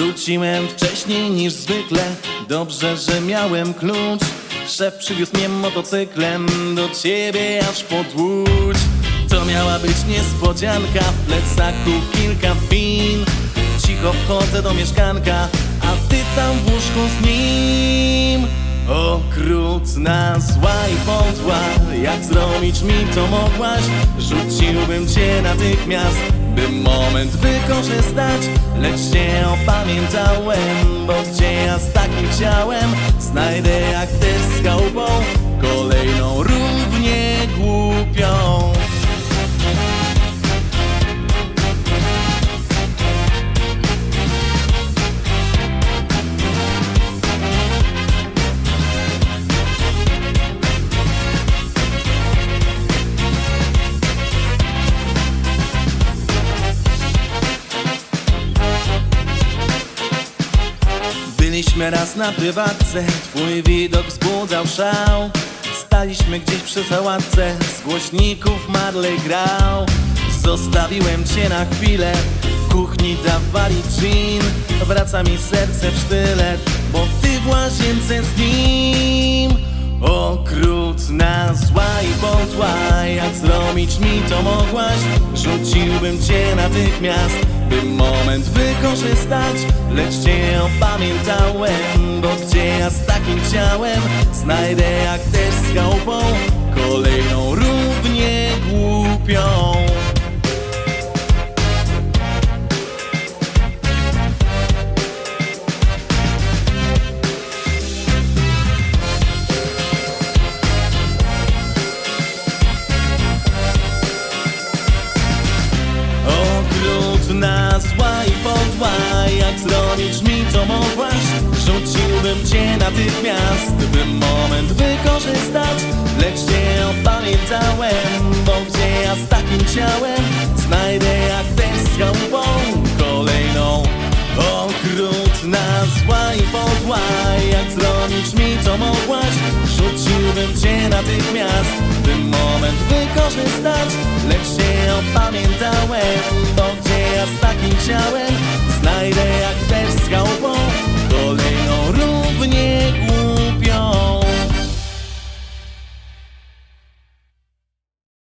Wróciłem wcześniej niż zwykle. Dobrze, że miałem klucz. Szef przywiózł mnie motocyklem Do ciebie aż pod łódź. To miała być niespodzianka. W plecaku kilka win. Cicho wchodzę do mieszkanka A ty tam w łóżku z nim. Okrutna, zła i podła. Jak zrobić mi to mogłaś? Rzuciłbym cię natychmiast By moment wykorzystać. Lecz nie opamiętałem Bo gdzie ja z takim ciałem? Znajdę jak też z chałupą Byliśmy raz na prywatce, twój widok wzbudzał szał. Staliśmy gdzieś przy sałatce, z głośników Marley grał. Zostawiłem cię na chwilę, w kuchni dawali gin. Wraca mi serce w sztylet, bo zrobić mi to mogłaś Rzuciłbym cię natychmiast By moment wykorzystać. Lecz cię opamiętałem Bo gdzie ja z takim ciałem? Znajdę jak też z Kolejną równie głupią i podła. Jak zrobić mi to mogłaś? Rzuciłbym cię natychmiast By moment wykorzystać. Lecz nie opamiętałem Bo gdzie ja z takim ciałem? Znajdę jak też z chałupą Kolejną Okrutna, zła i podła. Jak zrobić mi to mogłaś? Rzuciłbym cię natychmiast wykorzystać